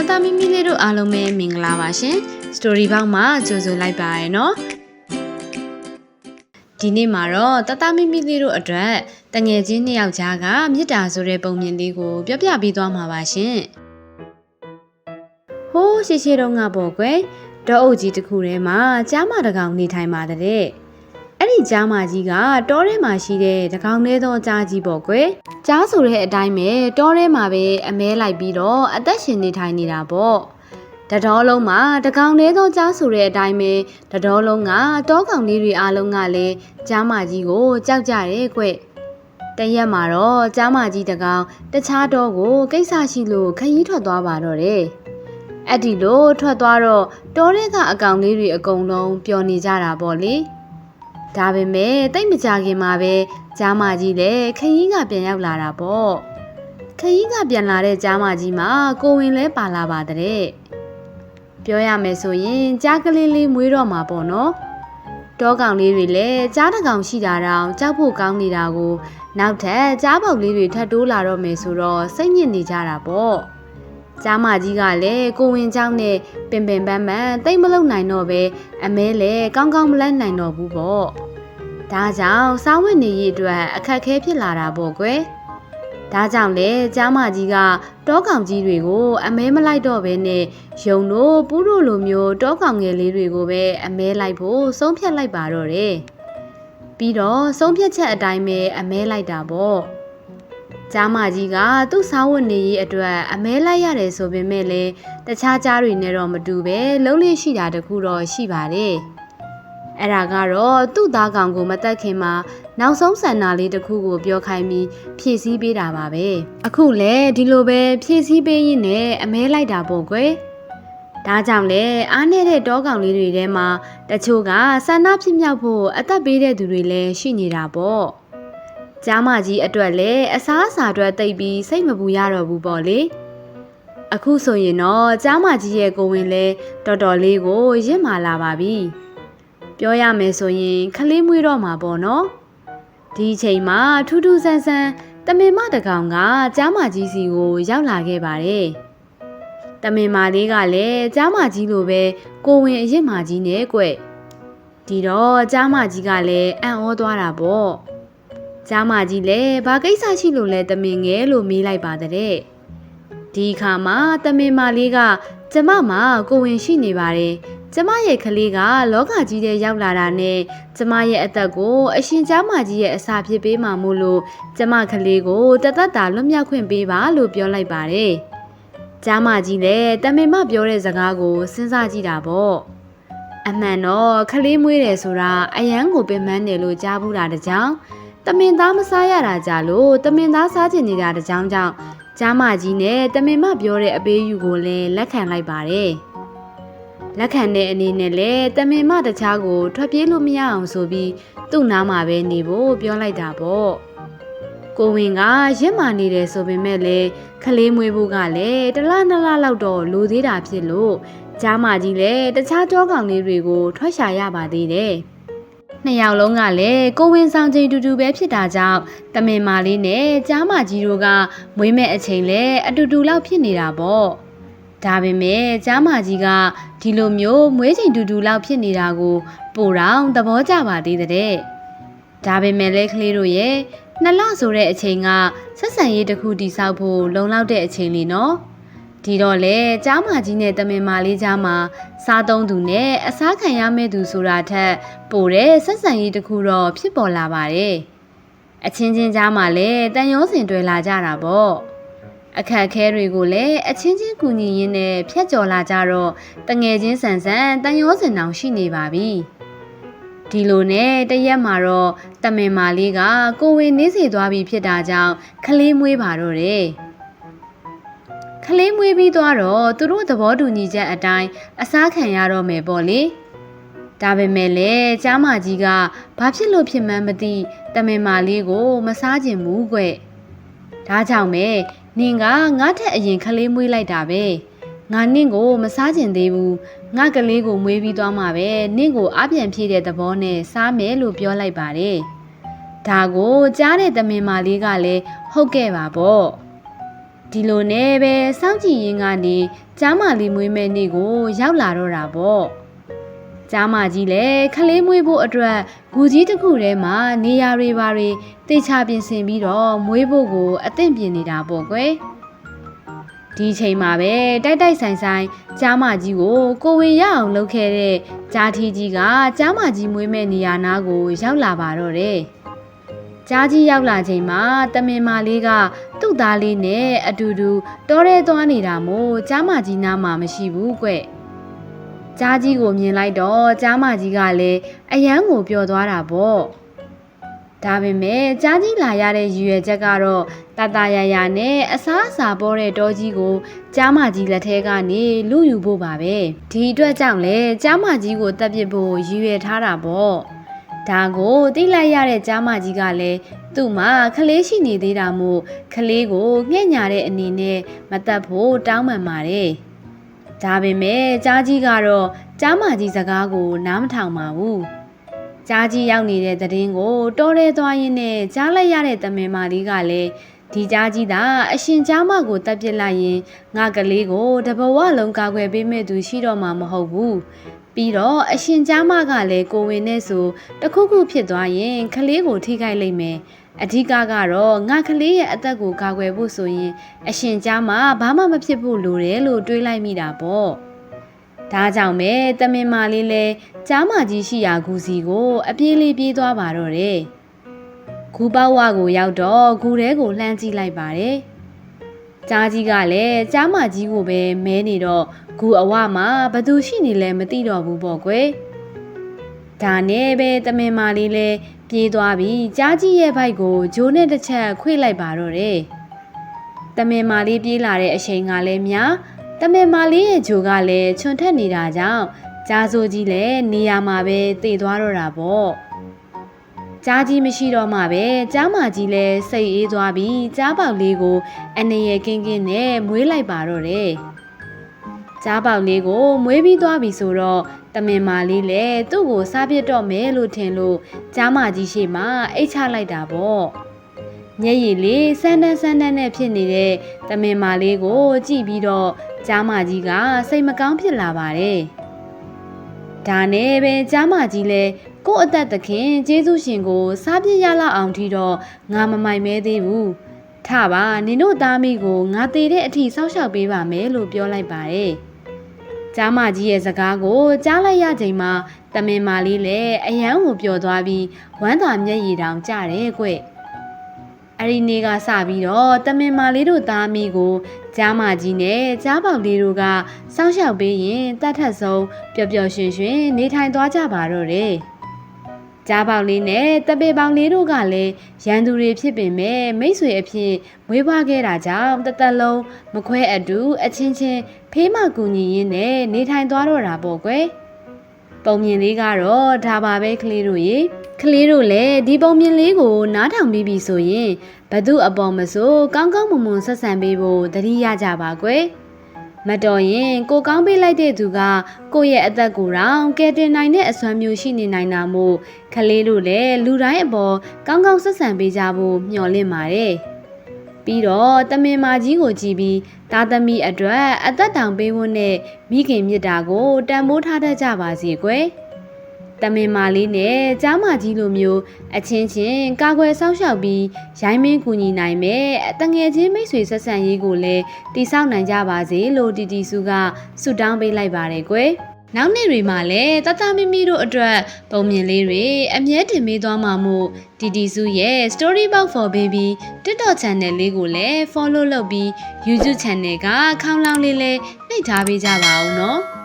တတမီမီလေးတို့အားလုံးပဲမင်္ဂလာပါရှင်။ Story ဘောက်မှာကြိုဆိုလိုက်ပါရနော်။ဒီနေ့မှာတော့တတမီမီလေးတို့အတွက်တငယ်ချင်းနှစ်ယောက်ကြားကမြစ်တာဆိုတဲ့ပုံမြင်လေးကိုပြပြပေးသွားမှာပါရှင်။ဟိုးရှိရှိတော့ငါပေါ့ကွယ်။တောအုပ်ကြီးတစ်ခုထဲမှာကြားမတကောင်နေထိုင်ပါတဲ့။ အဲ့ဒီကြားမကြီးကတောထဲမှာရှိတဲ့တကောင်လေးသောကြားကြီးပေါ့ကွယ်။ကြားဆိုတဲ့အတိုင်းပဲတောထဲမှာပဲအမဲလိုက်ပြီးတော့အသက်ရှင်နေထိုင်နေတာပေါ့။တတော်လုံးမှာတကောင်လေးသောကြားဆိုတဲ့အတိုင်းပဲတတော်လုံးကတောကောင်လေးတွေအားလုံးကလည်းကြားမကြီးကိုကြောက်ကြတယ်ကွ။တရက်မှာတော့ကြားမကြီးတကောင်တခြားတော့ကိုကိစ္စရှိလို့ခရီးထွက်သွားပါတော့တယ်။အဲ့ဒီလိုထွက်သွားတော့တောထဲကအကောင်လေးတွေအကုန်လုံးပျော်နေကြတာပေါ့လေ။ ဒါပေမဲ့တိတ်မကြခင်မှာပဲကြားမကြီးလည်းခရီးကပြန်ရောက်လာတာပေါ့ခရီးကပြန်လာတဲ့ကြားမကြီးမှာကိုဝင်လဲပါလာပါတဲ့ပြောရမယ်ဆိုရင်ကြားကလေးလေးမွေးတော့မှာပေါ့နော်တောကောင်လေးတွေလည်းကြားတစ်ကောင်ရှိတာတောင်ကြောက်ဖို့ကောင်းနေတာကို နောက်ထပ်ကြားပေါက်လေးတွေထပ်တိုးလာတော့မယ်ဆိုတော့စိတ်ညစ်နေကြတာပေါ့ ကျားမကြီးကလည်းကိုဝင်ကြောင့်နဲ့ပင်ပင်ပန်းပန်းတိတ်မလုံနိုင်တော့ပဲအမဲလည်းကောင်းကောင်းမလန့်နိုင်တော့ဘူးပေါ့ဒါကြောင့်စားဝတ်နေရေးအတွက်အခက်ခဲဖြစ်လာတာပေါ့ကွယ်ဒါကြောင့်လေကျားမကြီးကတောကောင်ကြီးတွေကို အမဲမလိုက်တော့ဘဲနဲ့ယုံတို့ပူးတို့လိုမျိုးတောကောင်ငယ်လေးတွေကိုပဲအမဲလိုက်ဖို့ဆုံးဖြတ်လိုက်ပါတော့တယ်ပြီးတော့ဆုံးဖြတ်ချက်အတိုင်းပဲအမဲလိုက်တာပေါ့ ကျားမကြီးကသူ့စားဝတ်နေရေးအတွက်အမဲလိုက်ရတယ်ဆိုပေမဲ့လည်းတခြားကြားတွေနဲ့တော့မတူပဲလုံးလေးရှိတာတခုတော့ရှိပါတယ်။အဲ့ဒါကတော့သူ့သားကောင်ကိုမတက်ခင်မှာနောက်ဆုံးဆန္ဒလေးတစ်ခုကိုပြောခိုင်းပြီးဖြည့်ဆည်းပေးတာပါပဲ။အခုလည်းဒီလိုပဲဖြည့်ဆည်းပေးရင်းနဲ့အမဲလိုက်တာပေါ့ကွယ်။ဒါကြောင့်လေအားနေတဲ့တောကောင်လေးတွေထဲမှာတချို့ကဆန္ဒဖြစ်မြောက်ဖို့အသက်ပေးတဲ့သူတွေလည်းရှိနေတာပေါ့။ ကျားမကြီးအတွက်လည်းအစားအစာအတွက်တိတ်ပြီးစိတ်မပူရတော့ဘူးပေါ့လေအခုဆိုရင်တော့ကျားမကြီးရဲ့ကိုဝင်လဲတော်တော်လေးကိုရင့်မာလာပါပြီပြောရမယ်ဆိုရင်ခလေးမွေးတော့မှာပေါ့နော်ဒီအချိန်မှာထူးထူးဆန်းဆန်းတမင်မတကောင်ကကျားမကြီးစီကိုရောက်လာခဲ့ပါတယ်တမင်မာလေးကလည်းကျားမကြီးလိုပဲကိုဝင်အရင့်မာကြီးနဲ့ကွဒီတော့ကျားမကြီးကလည်းအံ့ဩသွားတာပေါ့ ကျားမကြီးလည်းဘာကိစ္စရှိလို့လဲတမင်ငယ်လို့မေးလိုက်ပါတဲ့ဒီခါမှာတမင်မလေးကကျမမကိုဝင်ရှိနေပါတယ်ကျမရဲ့ကလေးကလောကကြီးထဲရောက်လာတာနဲ့ကျမရဲ့အသက်ကိုအရှင်ကျမကြီးရဲ့အစာဖြစ်ပေးမှာမို့လို့ကျမကလေးကိုတသက်တာလွတ်မြောက်ခွင့်ပေးပါလို့ပြောလိုက်ပါတယ်။ကျမကြီးလည်းတမင်မပြောတဲ့စကားကိုစဉ်းစားကြည့်တာပေါ့။အမှန်တော့ကလေးမွေးတယ်ဆိုတာအယံကိုပင်ပန်းတယ်လို့ကြားဘူးတာတကြောင် တမင်သားမစားရတာကြလို့တမင်သားစားချင်နေတာတကြောင်ကြောင့်ကျားမကြီးနဲ့တမင်မပြောတဲ့အပေးယူကိုလည်းလက်ခံလိုက်ပါတယ်။လက်ခံတဲ့အနေနဲ့လည်းတမင်မတခြားကိုထွက်ပြေးလို့မရအောင်ဆိုပြီးသူ့နားမှာပဲနေဖို့ပြောလိုက်တာပေါ့။ကိုဝင်ကရစ်မာနေတယ်ဆိုပေမဲ့လည်းခလေးမွေးဖို့ကလည်းတလနှစ်လလောက်တော့လိုသေးတာဖြစ်လို့ကျားမကြီးလည်းတခြားကြောကောင်လေးတွေကိုထွက်ရှာရပါသေးတယ်။ နှစ်ယောက်လုံးကလည်းကိုဝင်ဆောင်ချိန်တူတူပဲဖြစ်တာကြောင့်တမင်မာလေးနဲ့ကြားမကြီးတို့ကမွေးမဲ့အချိန်လဲအတူတူလောက်ဖြစ်နေတာပေါ့ဒါပေမဲ့ကြားမကြီးကဒီလိုမျိုးမွေးချိန်တူတူလောက်ဖြစ်နေတာကိုပိုတော့သဘောကျပါသေးတဲ့ဒါပေမဲ့လဲကလေးတို့ရဲ့နှစ်လဆိုတဲ့အချိန်ကဆက်ဆံရေးတစ်ခုတည်ဆောက်ဖို့လုံလောက်တဲ့အချိန်လေးနော် ဒီတော့လေကြားမကြီးနဲ့တမင်မာလေးကြားမှာစားသုံးသူနဲ့အစားခံရမယ့်သူဆိုတာထက်ပိုတဲ့ဆက်ဆံရေးတစ်ခုတော့ဖြစ်ပေါ်လာပါတယ်။အချင်းချင်းကြားမှာလည်းတန်ရုံးစင်တွေ့လာကြတာပေါ့။အခက်အခဲတွေကိုလည်းအချင်းချင်းကူညီရင်းနဲ့ဖြတ်ကျော်လာကြတော့တငယ်ချင်းဆန်ဆန်တန်ရုံးစင်တောင်ရှိနေပါပြီ။ဒီလိုနဲ့တရက်မှာတော့တမင်မာလေးကကိုဝင်နေစီသွားပြီဖြစ်တာကြောင့်ခလေးမွေးပါတော့တယ်။ ခလေးမွေးပြီးသွားတော့သူတို့သဘောတူညီချက်အတိုင်းအစားခံရတော့မယ်ပေါ့လေဒါပေမဲ့လည်းကျားမကြီးကဘာဖြစ်လို့ဖြစ်မှန်းမသိတမင်မာလေးကို မစားကျင်ဘူးကွဒါကြောင့်ပဲနင်ကငါ့ထက်အရင်ခလေးမွေးလိုက်တာပဲငါနင့်ကိုမစားကျင်သေးဘူးငါကလေးကိုမွေးပြီးသွားမှာပဲနင့်ကိုအပြန်ဖြည့်တဲ့သဘောနဲ့စားမယ်လို့ပြောလိုက်ပါတယ်ဒါကိုကြားတဲ့တမင်မာလေးကလည်းဟုတ်ကဲ့ပါပေါ့ ဒီလိုနဲ့ပဲစောင့်ကြည့်ရင်းကနေကျားမလေးမွေးမဲ့နေ့ကို ရောက်လာတော့တာပေါ့ကျားမကြီးလည်းခလေးမွေးဖို့အတွက်ဂူကြီးတစ်ခုထဲမှာနေရာတွေပါတွေတေချာပြင်ဆင်ပြီးတော့မွေးဖို့ကိုအသင့်ပြင်နေတာပေါ့ကွယ်ဒီချိန်မှာပဲတိုက်တိုက်ဆိုင်ဆိုင်ကျားမကြီးကိုကိုဝင်ရအောင်လုပ်ခဲ့တဲ့ကြားထီကြီးကကျားမကြီးမွေးမဲ့နေရာနားကို ရောက်လာပါတော့တယ်ကြားကြီးရောက်လာချိန်မှာတမင်မလေးက သူ့သားလေးနဲ့အတူတူတောထဲသွားနေတာမို့ကျားမကြီးနားမှာမရှိဘူးကွ။ကြားကြီးကိုမြင်လိုက်တော့ကျားမကြီးကလည်းအယမ်းကိုပျော်သွားတာပေါ့။ဒါပေမဲ့ကြားကြီးလာရတဲ့ရည်ရွယ်ချက်ကတော့တတရရနဲ့အစားအစာပေါ်တဲ့တောကြီးကိုကြားမကြီးလက်ထဲကနေလူယူဖို့ပါပဲ။ဒီအတွက်ကြောင့်လေကြားမကြီးကိုတပ်ပစ်ဖို့ရည်ရွယ်ထားတာပေါ့။ ဒါကိုသိလိုက်ရတဲ့ကြားမကြီးကလည်းသူ့မှာခလေးရှိနေသေးတာမို့ခလေးကိုငှက်ညာတဲ့အနေနဲ့မတက်ဖို့တောင်းပန်ပါတယ်။ဒါပေမဲ့ကြားကြီးကတော့ကြားမကြီးစကားကိုနားမထောင်ပါဘူး။ကြားကြီးရောက်နေတဲ့သတင်းကိုတော်ရဲသွားရင်းနဲ့ကြားလိုက်ရတဲ့တမင်မာလေးကလည်းဒီကြားကြီးသာအရှင်ကြားမကိုတက်ပစ်လိုက်ရင်ငါကလေးကိုတဘဝလုံးကာကွယ်ပေးမဲ့သူရှိတော့မှာမဟုတ်ဘူး။ ပြီးတော့အရှင်ကြားမကလည်းကိုဝင်နဲ့ဆိုတခုခုဖြစ်သွားရင် ခလေးကိုထိခိုက်လိမ့်မယ်။အဓိကကတော့ငါကလေးရဲ့အသက်ကိုကာကွယ်ဖို့ဆိုရင် အရှင်ကြားမဘာမှမဖြစ်ဖို့လိုတယ်လို့တွေးလိုက်မိတာပေါ့။ဒါကြောင့်ပဲတမင်မာလေးလဲကြားမကြီးရှိရာဂူစီကို အပြေးလေးပြေးသွားပါတော့တယ်။ဂူပေါဝကိုရောက်တော့ဂူထဲကိုလှမ်းကြည့်လိုက်ပါတယ်။ ကြားကြီးကလည်းကြားမကြီးကိုပဲမဲနေတော့ဂူအဝမှာဘသူရှိနေလဲမသိတော့ဘူးပေါ့ကွယ်။ဒါနဲ့ပဲတမင်မာလေးလဲပြေးသွားပြီးကြားကြီးရဲ့ဘိုက်ကိုဂျိုးနဲ့တစ်ချက်ခွေလိုက်ပါတော့တယ်။တမင်မာလေးပြေးလာတဲ့အချိန်ကလည်းများတမင်မာလေးရဲ့ဂျိုကလည်းချွန်ထက်နေတာကြောင့်ကြားစိုးကြီးလည်းနေရာမှာပဲတည်သွားတော့တာပေါ့။ ကြားကြီးမရှိတော့မှပဲကြားမကြီးလည်းစိတ်အေးသွားပြီးကြားပေါက်လေးကိုအနေရကင်းကင်းနဲ့မွေးလိုက်ပါတော့တယ်။ကြားပေါက်လေးကိုမွေးပြီးသွားပြီဆိုတော့တမင်မာလေးလည်းသူ့ကိုစားပြစ်တော့မယ်လို့ထင်လို့ကြားမကြီးရှိမှအိတ်ချလိုက်တာပေါ့။မျက်ရည်လေးစမ်းတန်းစမ်းတန်းနဲ့ဖြစ်နေတဲ့တမင်မာလေးကိုကြည့်ပြီးတော့ကြားမကြီးကစိတ်မကောင်းဖြစ်လာပါတယ်။ ဒါနဲ့ပဲကြားမကြီးလည်းကို့အသက်သခင်ကျေးဇူးရှင်ကို စားပြစ်ရလောက်အောင်ထီတော့ငါမမိုင်မဲသေးဘူး။ထပါနင်တို့သားမိကိုငါတည်တဲ့အထိစောက်ရှောက်ပေးပါမယ်လို့ပြောလိုက်ပါတယ်။ကြားမကြီးရဲ့စကားကိုကြားလိုက်ရချိန်မှာတမင်မာလေးလည်းအယမ်းကိုပျော်သွားပြီးဝမ်းသာမျက်ရည်တောင်ကျတယ်ကွ။အဲ့ဒီနေ့ကစပြီးတော့တမင်မာလေးတို့သားမိကို ကြားမကြီးနဲ့ကြားပေါက်လေးတို့ကစောင့်ရှောက်ပေးရင်တတ်ထက်ဆုံးပျော်ပျော်ရွှင်ရွှင်နေထိုင်သွားကြပါတော့တယ်။ကြားပေါက်လေးနဲ့တပေပေါက်လေးတို့ကလည်းရန်သူတွေဖြစ်ပင်မဲ့မိတ်ဆွေအဖြစ်မွေးဖွားခဲ့တာကြောင့်တသက်လုံးမခွဲအတူအချင်းချင်းဖေးမကူညီရင်းနဲ့နေထိုင်သွားတော့တာပေါ့ကွယ်။ ပုံမြင်လေးကတော့ဒါပါပဲကလေးတို့ရေကလေးတို့လည်းဒီပုံမြင်လေးကိုနားထောင်ပြီးပြီဆိုရင်ဘသူအပေါ်မဆိုကောင်းကောင်းမွန်မွန်ဆက်ဆံပေးဖို့တတိရကြပါကွယ်မတော်ရင်ကိုကောင်းပေးလိုက်တဲ့သူကကိုယ့်ရဲ့အသက်ကိုယ်တောင်ကယ်တင်နိုင်တဲ့အစွမ်းမျိုးရှိနေနိုင်တာမို့ကလေးတို့လည်းလူတိုင်းအပေါ်ကောင်းကောင်းဆက်ဆံပေးကြဖို့မျှော်လင့်ပါတယ် ပြီးတော့တမင်မာကြီးကိုကြည်ပြီးသားသမီးအတွက်အသက်တောင်ပေးဖို့နဲ့မိခင်မြစ်တာကိုတန်ဖိုးထားတတ်ကြပါစေကွယ်တမင်မာလေးနဲ့ကြားမကြီးလိုမျိုးအချင်းချင်းကာကွယ်ဆောက်ရှောက်ပြီးရိုင်းမင်းကူညီနိုင်မယ်တငယ်ချင်းမိတ်ဆွေဆက်ဆံရေးကိုလည်းတိဆောက်နိုင်ကြပါစေလို့တီတီစုကဆုတောင်းပေးလိုက်ပါတယ်ကွယ် နောက်နေ့တွေမှာလည်းတတမီမီတို့အတွက်ပုံမြင်လေးတွေအမြဲတင်ပေးသွားမှာမို့တီတီစုရဲ့ Storybox for Baby TikTok channel လေးကိုလည်း follow လုပ်ပြီး YouTube channel ကခေါင်းလောင်းလေးလည်းနှိပ်ထားပေးကြပါဦးနော်